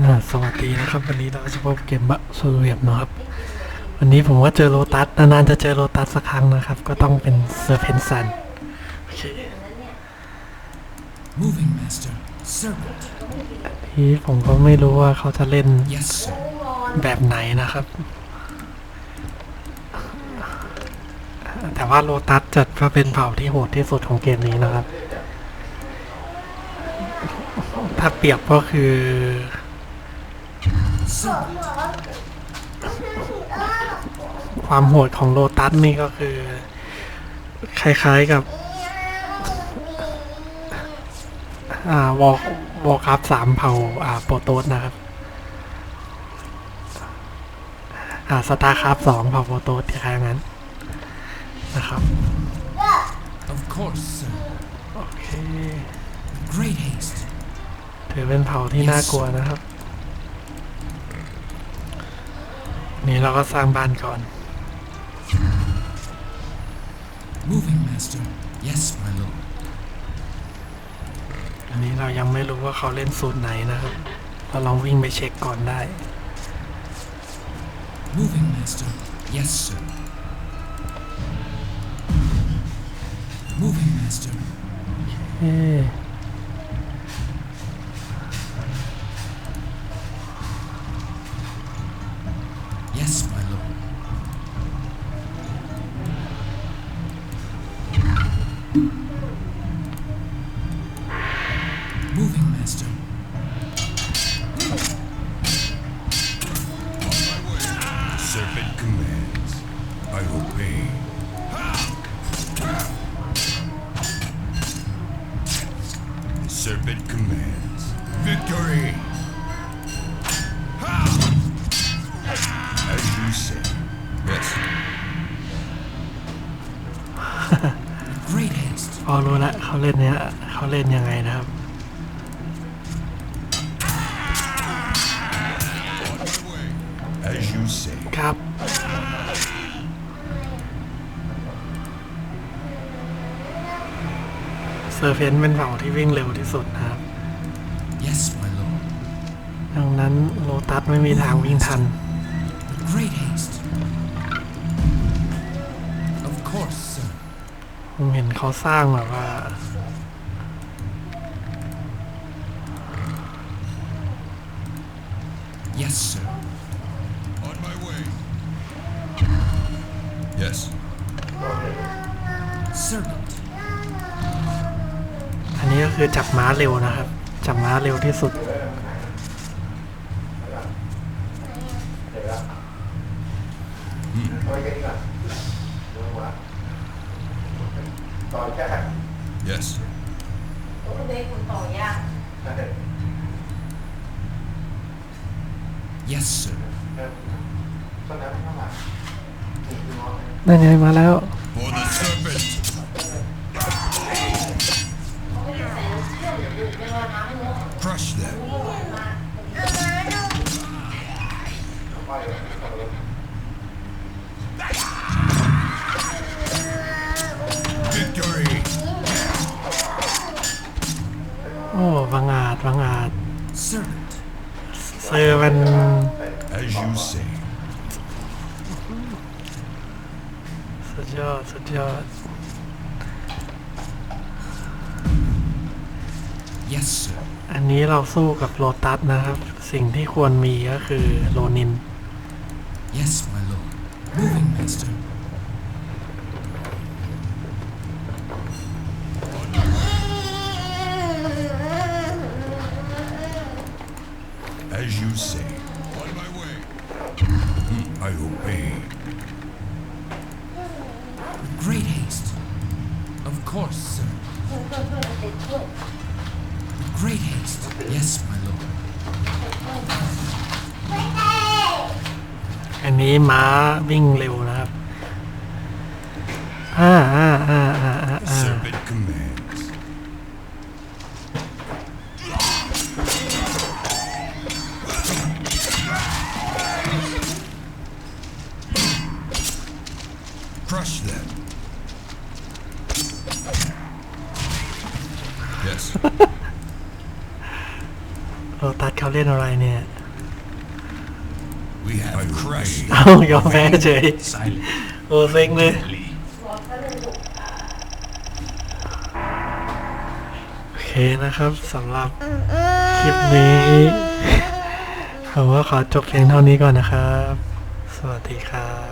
อ่าสวัสดีนะครับ วันนี้เราจะพบเกมบะสูเรียบนะครับ วันนี้ผมว่าเจอโลตัสนานๆจะเจอโลตัสสักครั้งนะครับ ก็ต้องเป็นเซอร์เพนซันโอเค Moving master. Serpent. ทีนี้ผมก็ไม่รู้ว่าเขาจะเล่น Yes, sir. แบบไหนนะครับ แต่ว่าโลตัสจัดว่าเป็นเผ่าที่โหดที่สุดของเกมนี้นะครับ ถ้าเปรียบก็คือ Serpent. ความโหดของโลตัสนี่ก็คือ คล้ายๆกับอ่าวอลวอลคัพสามเผ่าอ่าโปรโตสนะครับอ่าสตาร์คัพสองเผ่าโปรโตสที่คล้ายๆงั้นนะครับ Of course, sir. โอเค Great haste. ถือเป็นเผ่าที่น่ากลัวนะครับ นี่เราก็สร้างบ้านก่อน Moving master. Yes, my lord. อันนี้เรายังไม่รู้ว่าเขาเล่นสูตรไหนนะครับ เราลองวิ่งไปเช็คก่อนได้ Moving master. Yes, sir. Moving master. เอ๊ Moving master. Serpent commands. I obey. The serpent commands. Victory! As you say. Yes. Great haste. พอรู้ละเขาเล่นเนี้ยเขาเล่นยังไงนะครับ As you say. ครับ เซอร์เพนเป็นเผ่าที่วิ่งเร็วที่สุดนะครับ Yes, my lord. ดังนั้นโลตัสไม่มีทางวิ่งทัน Great haste. Of course, sir. ผมเห็นเขาสร้างแบบว่า Yes, sir. Yes. Serpent. อันนี้ก็คือจับม้าเร็วนะครับ จับม้าเร็วที่สุด Yes. คุณเบย์คุณต่อยาก Yes, sir. นั่นไงมาแล้ว Crush them. โอ้บังอาจบังอาจ Serpent. เซอร์มัน As you say. สุดยอด สุดยอด Yes, sir. อันนี้เราสู้กับโลตัสนะครับ สิ่งที่ควรมีก็คือโลนิน Yes, my lord. Moving master. Great haste. Of course, sir. Great haste. Yes, my lord. อันนี้ม้าวิ่งเร็วนะครับ อ่าอ่าอ่าอ่าอ่า The อ่า serpent commands. Crush them. Yes. โลตัสเขาเล่นอะไรเนี่ย We have crushed เอ้ายอมแพ้เฉย Silent. โอ้เซ็งเลย Lee. โอเคนะครับสำหรับคลิปนี้ ผมก็ขอจบเพียงเท่านี้ก่อนนะครับ สวัสดีครับ